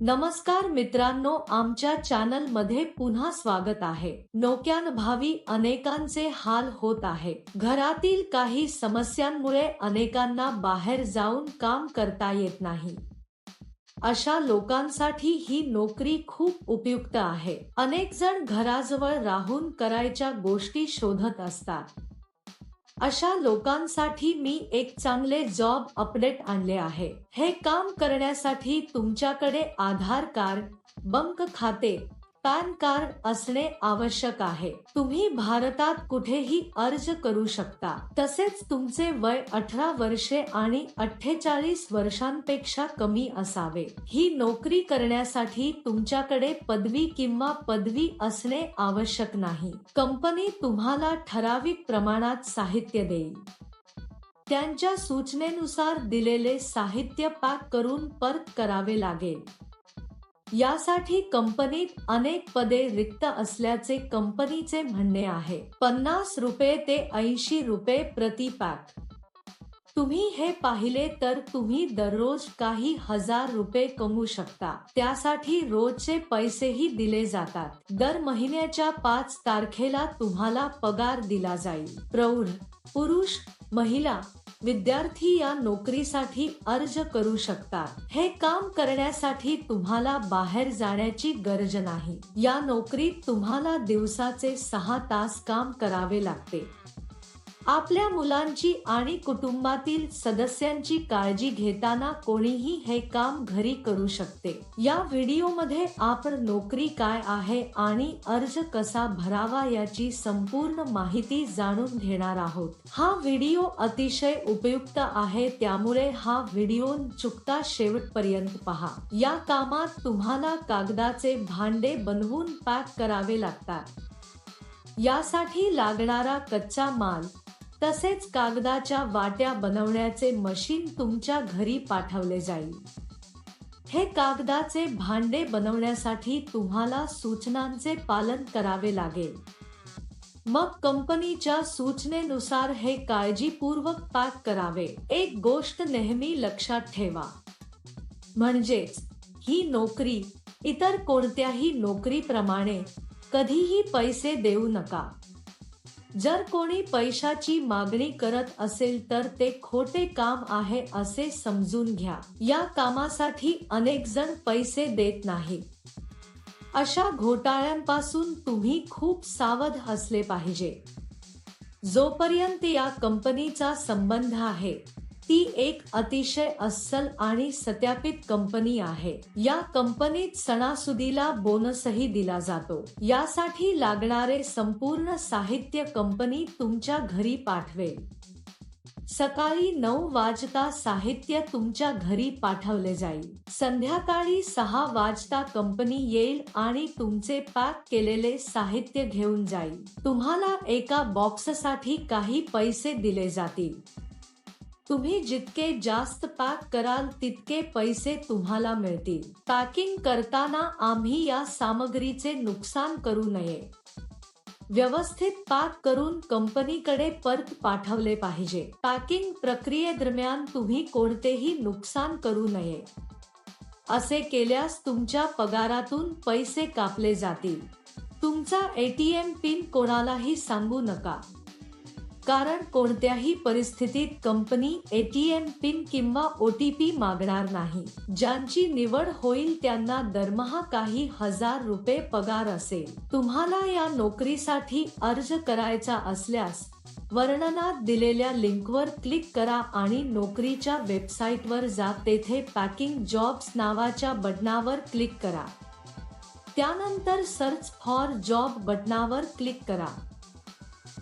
नमस्कार मित्रांनो आमच्या चॅनलमध्ये पुन्हा स्वागत आहे. नोक्यान भावी अनेकांचे हाल होत आहे. घरातील काही समस्यांमुळे अनेकांना बाहेर जाऊन काम करता येत नाही. अशा लोकांसाठी ही नोकरी खूप उपयुक्त आहे. अनेक जण घराजवळ राहून करायच्या गोष्टी शोधत असतात. अशा लोकांसाठी मी एक चांगले जॉब अपडेट आणले आहे. हे काम करण्यासाठी तुमच्याकडे आधार कार्ड बँक खाते पॅन कार्ड असणे आवश्यक आहे. तुम्ही भारतात कुठेही अर्ज करू शकता. तसेच तुमचे वय अठरा वर्षे आणि अठ्ठेचाळीस वर्षांपेक्षा कमी असावे. ही नोकरी करण्यासाठी तुमच्याकडे पदवी किंवा पदवी असणे आवश्यक नाही. कंपनी तुम्हाला ठराविक प्रमाणात साहित्य देईल. त्यांच्या सूचनेनुसार दिलेले साहित्य पॅक करून परत करावे लागेल. यासाठी कंपनीत अनेक पदे रिक्त असल्याचे कंपनीचे म्हणणे आहे. पन्नास रुपये ते ऐंशी रुपये प्रति पॅक. तुम्ही हे पाहिले तर तुम्ही दररोज काही हजार रुपये कमवू शकता. त्यासाठी रोजचे पैसेही दिले जातात. दर महिन्याच्या पाच तारखेला तुम्हाला पगार दिला जाईल. प्रौढ पुरुष महिला विद्यार्थी या नोकरीसाठी अर्ज करू शकतात. हे काम करण्यासाठी तुम्हाला बाहेर जाण्याची गरज नाही. या नोकरीत तुम्हाला दिवसाचे सहा तास काम करावे लागते. आपल्या मुलांची आणि कुटुंबातील सदस्यांची काळजी घेताना कोणीही हे काम घरी करू शकते. या व्हिडिओमध्ये आपण नोकरी काय आहे आणि अर्ज कसा भरावा याची संपूर्ण माहिती जाणून घेणार आहोत. हा व्हिडिओ अतिशय उपयुक्त आहे त्यामुळे हा व्हिडिओ चुकता शेवटपर्यंत पहा. या कामात तुम्हाला कागदाचे भांडे बनवून पॅक करावे लागतात. यासाठी लागणारा कच्चा माल तसेच कागदाच्या वाट्या बनवण्याचे मशीन तुमच्या घरी पाठवले जाईल. हे कागदाचे भांडे बनवण्यासाठी तुम्हाला सूचनांचे पालन करावे लागेल. मग कंपनीच्या सूचनेनुसार हे काळजीपूर्वक पॅक करावे. एक गोष्ट नेहमी लक्षात ठेवा. म्हणजेच ही नोकरी इतर कोणत्याही नोकरीप्रमाणे कधीही पैसे देऊ नका. जर कोणी पैशाची मागणी करत असेल तर ते खोटे काम आहे असे समजून घ्या. या कामासाठी अनेक जण पैसे देत नाही. अशा घोटाळ्यांपासून तुम्ही खूप सावध असले पाहिजे. जोपर्यंत या कंपनीचा संबंध आहे ती एक अतिशय अस्सल आणि सत्यापित कंपनी आहे. या कंपनीत सणासुदीला बोनसही दिला जातो. यासाठी लागणारे संपूर्ण साहित्य कंपनी तुमच्या घरी पाठवेल. सकाळी नऊ वाजता साहित्य तुमच्या घरी पाठवले जाईल. संध्याकाळी सहा वाजता कंपनी येईल आणि तुमचे पॅक केलेले साहित्य घेऊन जाईल. तुम्हाला एका बॉक्ससाठी काही पैसे दिले जातील. तुम्ही जितके जास्त पॅक कराल तितके पैसे तुम्हाला मिळतील. पॅकिंग करताना आम्ही या सामग्रीचे नुकसान करू नये. व्यवस्थित पॅक करून कंपनीकडे परत पाठवले पाहिजे. पॅकिंग प्रक्रियेदरम्यान तुम्ही कोणतेही नुकसान करू नये. असे केल्यास तुमच्या पगारातून पैसे कापले जातील. तुमचा एटीएम पिन कोणालाही सांगू नका. कारण कोणत्याही परिस्थितीत कंपनी एटीएम पिन किंवा ओ टी पी मागणार नाही. ज्यांची निवड होईल त्यांना दरमहा काही हजार रुपये पगार असेल. तुम्हाला या नोकरीसाठी अर्ज करायचा असल्यास वर्णनात दिलेल्या लिंकवर क्लिक करा आणि नोकरीच्या वेबसाईटवर जा तेथे पॅकिंग जॉब्स नावाच्या बटनावर क्लिक करा. त्यानंतर सर्च फॉर जॉब बटनावर क्लिक करा.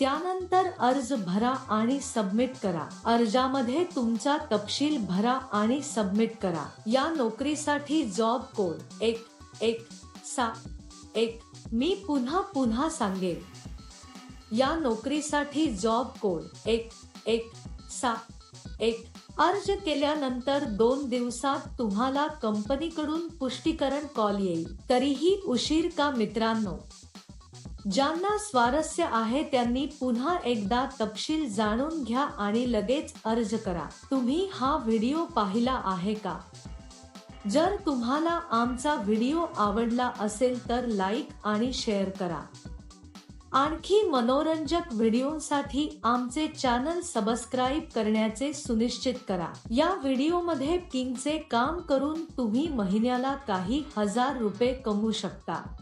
त्यानंतर अर्ज भरा आणि सबमिट करा. अर्जामध्ये तुमचा तपशील भरा आणि सबमिट करा. या नोकरीसाठी जॉब कोड एक एक सात एक मी पुन्हा पुन्हा सांगेन. या नोकरीसाठी जॉब कोड एक एक सात एक अर्ज केल्यानंतर दोन दिवसात तुम्हाला कंपनीकडून पुष्टीकरण कॉल येईल. तरीही उशीर का मित्रांनो? ज्यांना स्वारस्य आहे त्यांनी पुन्हा एकदा तपशील जाणून घ्या आणि लगेच अर्ज करा. तुम्ही हा व्हिडिओ पाहिला आहे का? जर तुम्हाला आमचा व्हिडिओ आवडला असेल तर लाईक आणि शेअर करा. आणखी मनोरंजक व्हिडिओसाठी आमचे चॅनल सबस्क्राईब करण्याचे सुनिश्चित करा. या व्हिडिओमध्ये किंगचे काम करून तुम्ही महिन्याला काही हजार रुपये कमवू शकता.